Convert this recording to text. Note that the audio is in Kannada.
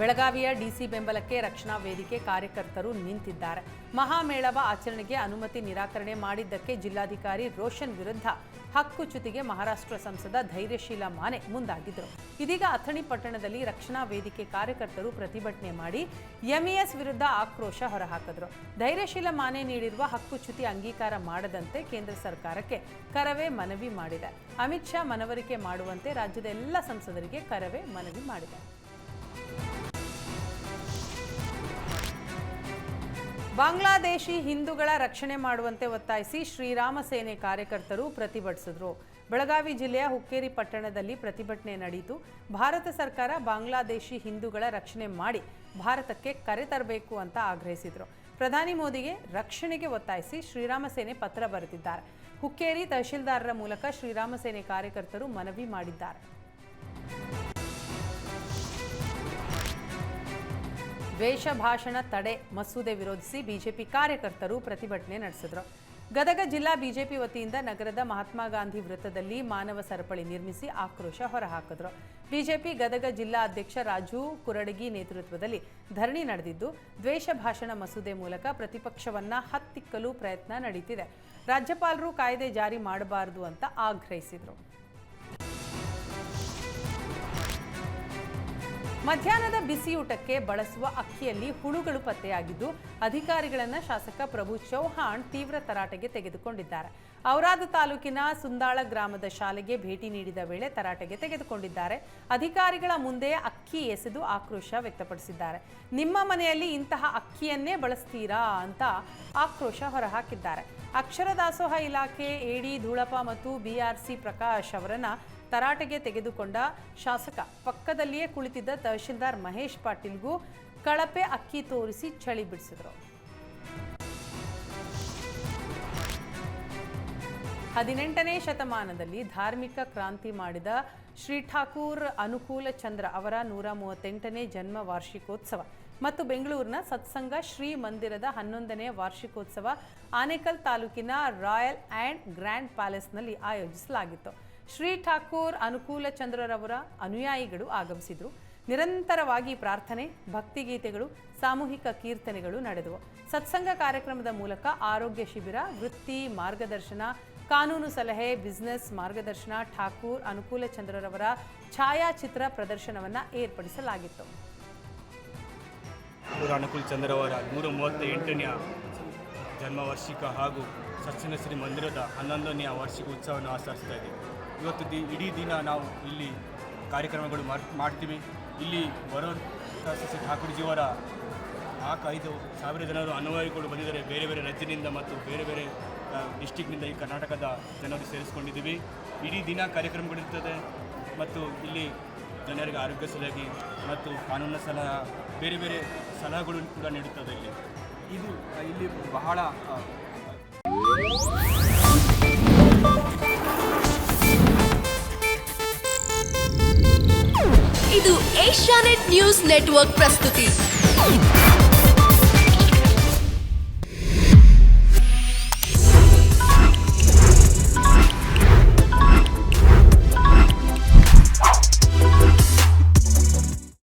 ಬೆಳಗಾವಿಯ ಡಿಸಿ ಬೆಂಬಲಕ್ಕೆ ರಕ್ಷಣಾ ವೇದಿಕೆ ಕಾರ್ಯಕರ್ತರು ನಿಂತಿದ್ದಾರೆ. ಮಹಾಮೇಳವ ಆಚರಣೆಗೆ ಅನುಮತಿ ನಿರಾಕರಣೆ ಮಾಡಿದ್ದಕ್ಕೆ ಜಿಲ್ಲಾಧಿಕಾರಿ ರೋಷನ್ ವಿರುದ್ಧ ಹಕ್ಕುಚ್ಯುತಿಗೆ ಮಹಾರಾಷ್ಟ್ರ ಸಂಸದ ಧೈರ್ಯಶೀಲ ಮಾನೆ ಮುಂದಾಗಿದ್ದರು. ಇದೀಗ ಅಥಣಿ ಪಟ್ಟಣದಲ್ಲಿ ರಕ್ಷಣಾ ವೇದಿಕೆ ಕಾರ್ಯಕರ್ತರು ಪ್ರತಿಭಟನೆ ಮಾಡಿ ಎಂಇಎಸ್ ವಿರುದ್ಧ ಆಕ್ರೋಶ ಹೊರಹಾಕಿದರು. ಧೈರ್ಯಶೀಲ ಮಾನೆ ನೀಡಿರುವ ಹಕ್ಕುಚ್ಯುತಿ ಅಂಗೀಕಾರ ಮಾಡದಂತೆ ಕೇಂದ್ರ ಸರ್ಕಾರಕ್ಕೆ ಕರವೇ ಮನವಿ ಮಾಡಿದೆ. ಅಮಿತ್ ಶಾ ಮನವರಿಕೆ ಮಾಡುವಂತೆ ರಾಜ್ಯದ ಎಲ್ಲ ಸಂಸದರಿಗೆ ಕರವೇ ಮನವಿ ಮಾಡಿದೆ. ಬಾಂಗ್ಲಾದೇಶಿ ಹಿಂದೂಗಳ ರಕ್ಷಣೆ ಮಾಡುವಂತೆ ಒತ್ತಾಯಿಸಿ ಶ್ರೀರಾಮ ಸೇನೆ ಕಾರ್ಯಕರ್ತರು ಪ್ರತಿಭಟಿಸಿದ್ರು. ಬೆಳಗಾವಿ ಜಿಲ್ಲೆಯ ಹುಕ್ಕೇರಿ ಪಟ್ಟಣದಲ್ಲಿ ಪ್ರತಿಭಟನೆ ನಡೆಯಿತು. ಭಾರತ ಸರ್ಕಾರ ಬಾಂಗ್ಲಾದೇಶಿ ಹಿಂದೂಗಳ ರಕ್ಷಣೆ ಮಾಡಿ ಭಾರತಕ್ಕೆ ಕರೆ ತರಬೇಕು ಅಂತ ಆಗ್ರಹಿಸಿದ್ರು. ಪ್ರಧಾನಿ ಮೋದಿಗೆ ರಕ್ಷಣೆಗೆ ಒತ್ತಾಯಿಸಿ ಶ್ರೀರಾಮ ಸೇನೆ ಪತ್ರ ಬರೆದಿದ್ದಾರೆ. ಹುಕ್ಕೇರಿ ತಹಶೀಲ್ದಾರರ ಮೂಲಕ ಶ್ರೀರಾಮ ಸೇನೆ ಕಾರ್ಯಕರ್ತರು ಮನವಿ ಮಾಡಿದ್ದಾರೆ. ದ್ವೇಷ ಭಾಷಣ ತಡೆ ಮಸೂದೆ ವಿರೋಧಿಸಿ ಬಿಜೆಪಿ ಕಾರ್ಯಕರ್ತರು ಪ್ರತಿಭಟನೆ ನಡೆಸಿದರು. ಗದಗ ಜಿಲ್ಲಾ ಬಿಜೆಪಿ ವತಿಯಿಂದ ನಗರದ ಮಹಾತ್ಮ ಗಾಂಧಿ ವೃತ್ತದಲ್ಲಿ ಮಾನವ ಸರಪಳಿ ನಿರ್ಮಿಸಿ ಆಕ್ರೋಶ ಹೊರಹಾಕಿದರು. ಬಿಜೆಪಿ ಗದಗ ಜಿಲ್ಲಾ ಅಧ್ಯಕ್ಷ ರಾಜು ಕುರಡಗಿ ನೇತೃತ್ವದಲ್ಲಿ ಧರಣಿ ನಡೆದಿದ್ದು, ದ್ವೇಷ ಭಾಷಣ ಮಸೂದೆ ಮೂಲಕ ಪ್ರತಿಪಕ್ಷವನ್ನ ಹತ್ತಿಕ್ಕಲು ಪ್ರಯತ್ನ ನಡೀತಿದೆ. ರಾಜ್ಯಪಾಲರು ಕಾಯ್ದೆ ಜಾರಿ ಮಾಡಬಾರದು ಅಂತ ಆಗ್ರಹಿಸಿದರು. ಮಧ್ಯಾಹ್ನದ ಬಿಸಿಯೂಟಕ್ಕೆ ಬಳಸುವ ಅಕ್ಕಿಯಲ್ಲಿ ಹುಳುಗಳು ಪತ್ತೆಯಾಗಿದ್ದು, ಅಧಿಕಾರಿಗಳನ್ನು ಶಾಸಕ ಪ್ರಭು ಚೌಹಾಣ್ ತೀವ್ರ ತರಾಟೆಗೆ ತೆಗೆದುಕೊಂಡಿದ್ದಾರೆ. ಔರಾದ ತಾಲೂಕಿನ ಸುಂದಾಳ ಗ್ರಾಮದ ಶಾಲೆಗೆ ಭೇಟಿ ನೀಡಿದ ವೇಳೆ ತರಾಟೆಗೆ ತೆಗೆದುಕೊಂಡಿದ್ದಾರೆ. ಅಧಿಕಾರಿಗಳ ಮುಂದೆ ಅಕ್ಕಿ ಎಸೆದು ಆಕ್ರೋಶ ವ್ಯಕ್ತಪಡಿಸಿದ್ದಾರೆ. ನಿಮ್ಮ ಮನೆಯಲ್ಲಿ ಇಂತಹ ಅಕ್ಕಿಯನ್ನೇ ಬಳಸ್ತೀರಾ ಅಂತ ಆಕ್ರೋಶ ಹೊರಹಾಕಿದ್ದಾರೆ. ಅಕ್ಷರ ದಾಸೋಹ ಇಲಾಖೆ ಎಡಿ ಧೂಳಪ್ಪ ಮತ್ತು ಬಿಆರ್ಸಿ ಪ್ರಕಾಶ್ ಅವರನ್ನ ತರಾಟೆಗೆ ತೆಗೆದುಕೊಂಡ ಶಾಸಕ ಪಕ್ಕದಲ್ಲಿಯೇ ಕುಳಿತಿದ್ದ ತಹಶೀಲ್ದಾರ್ ಮಹೇಶ್ ಪಾಟೀಲ್ಗೂ ಕಳಪೆ ಅಕ್ಕಿ ತೋರಿಸಿ ಚಳಿ ಬಿಡಿಸಿದರು. ಹದಿನೆಂಟನೇ ಶತಮಾನದಲ್ಲಿ ಧಾರ್ಮಿಕ ಕ್ರಾಂತಿ ಮಾಡಿದ ಶ್ರೀ ಠಾಕೂರ್ ಅನುಕೂಲ ಚಂದ್ರ ಅವರ ನೂರ ಮೂವತ್ತೆಂಟನೇ ಜನ್ಮ ವಾರ್ಷಿಕೋತ್ಸವ ಮತ್ತು ಬೆಂಗಳೂರಿನ ಸತ್ಸಂಗ ಶ್ರೀ ಮಂದಿರದ ಹನ್ನೊಂದನೇ ವಾರ್ಷಿಕೋತ್ಸವ ಆನೇಕಲ್ ತಾಲೂಕಿನ ರಾಯಲ್ ಆ್ಯಂಡ್ ಗ್ರ್ಯಾಂಡ್ ಪ್ಯಾಲೇಸ್ನಲ್ಲಿ ಆಯೋಜಿಸಲಾಗಿತ್ತು. ಶ್ರೀ ಠಾಕೂರ್ ಅನುಕೂಲ ಚಂದ್ರರವರ ಅನುಯಾಯಿಗಳು ಆಗಮಿಸಿದರು. ನಿರಂತರವಾಗಿ ಪ್ರಾರ್ಥನೆ, ಭಕ್ತಿಗೀತೆಗಳು, ಸಾಮೂಹಿಕ ಕೀರ್ತನೆಗಳು ನಡೆದವು. ಸತ್ಸಂಗ ಕಾರ್ಯಕ್ರಮದ ಮೂಲಕ ಆರೋಗ್ಯ ಶಿಬಿರ, ವೃತ್ತಿ, ಮಾರ್ಗದರ್ಶನ, ಕಾನೂನು ಸಲಹೆ, ಬಿಸ್ನೆಸ್ ಮಾರ್ಗದರ್ಶನ, ಠಾಕೂರ್ ಅನುಕೂಲ ಚಂದ್ರರವರ ಛಾಯಾಚಿತ್ರ ಪ್ರದರ್ಶನವನ್ನು ಏರ್ಪಡಿಸಲಾಗಿತ್ತು. ಅನುಕೂಲ ಚಂದ್ರವರ ನೂರ ಮೂವತ್ತ ಎಂಟನೆಯ ಜನ್ಮವಾರ್ಷಿಕ ಹಾಗೂ ಸಚ್ಚಿನ ಶ್ರೀ ಮಂದಿರದ ಹನ್ನೊಂದನೆಯ ವಾರ್ಷಿಕ ಉತ್ಸವವನ್ನು ಆಚರಿಸ್ತಾ ಇವತ್ತು ದಿ ಇಡೀ ದಿನ ನಾವು ಇಲ್ಲಿ ಕಾರ್ಯಕ್ರಮಗಳು ಮಾಡ್ ಮಾಡ್ತೀವಿ. ಇಲ್ಲಿ ಬರೋ ಸಸಿ ಠಾಕೂರ್ಜಿಯವರ ನಾಲ್ಕು ಐದು ಸಾವಿರ ಜನರು ಅನುಯಾಯಿಗಳು ಬಂದಿದ್ದಾರೆ. ಬೇರೆ ಬೇರೆ ರಾಜ್ಯದಿಂದ ಮತ್ತು ಬೇರೆ ಬೇರೆ ಡಿಸ್ಟಿಕ್ನಿಂದ ಈ ಕರ್ನಾಟಕದ ಜನರು ಸೇರಿಸ್ಕೊಂಡಿದ್ದೀವಿ. ಇಡೀ ದಿನ ಕಾರ್ಯಕ್ರಮಗಳಿರ್ತದೆ ಮತ್ತು ಇಲ್ಲಿ ಜನರಿಗೆ ಆರೋಗ್ಯ ಸಲಹೆ ಮತ್ತು ಕಾನೂನು ಸಲಹೆ ಬೇರೆ ಬೇರೆ ಸಲಹೆಗಳು ಕೂಡ ನೀಡುತ್ತದೆ ಇಲ್ಲಿ. ಇದು ಇಲ್ಲಿ ಬಹಳ ಏಷ್ಯಾನೆಟ್ ನ್ಯೂಸ್ ನೆಟ್ವರ್ಕ್ ಪ್ರಸ್ತುತಿ.